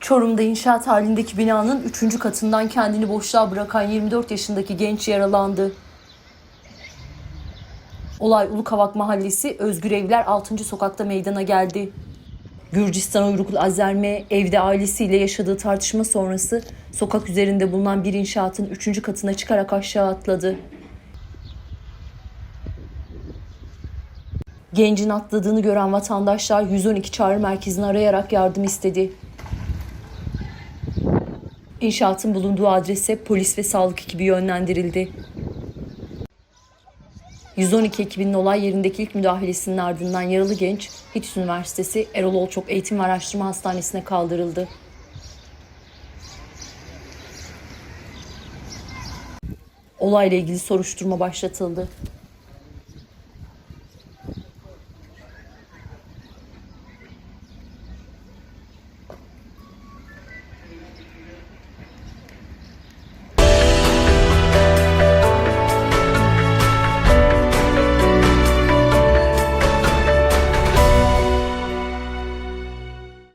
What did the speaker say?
Çorum'da inşaat halindeki binanın 3. katından kendini boşluğa bırakan 24 yaşındaki genç yaralandı. Olay Ulukavak Mahallesi Özgür Evler 6. sokakta meydana geldi. Gürcistan uyruklu Azerme evde ailesiyle yaşadığı tartışma sonrası sokak üzerinde bulunan bir inşaatın 3. katına çıkarak aşağı atladı. Gencin atladığını gören vatandaşlar 112 çağrı merkezini arayarak yardım istedi. İnşaatın bulunduğu adrese polis ve sağlık ekibi yönlendirildi. 112 ekibinin olay yerindeki ilk müdahalesinin ardından yaralı genç HİTÜS Üniversitesi Erol Olçok Eğitim ve Araştırma Hastanesi'ne kaldırıldı. Olayla ilgili soruşturma başlatıldı.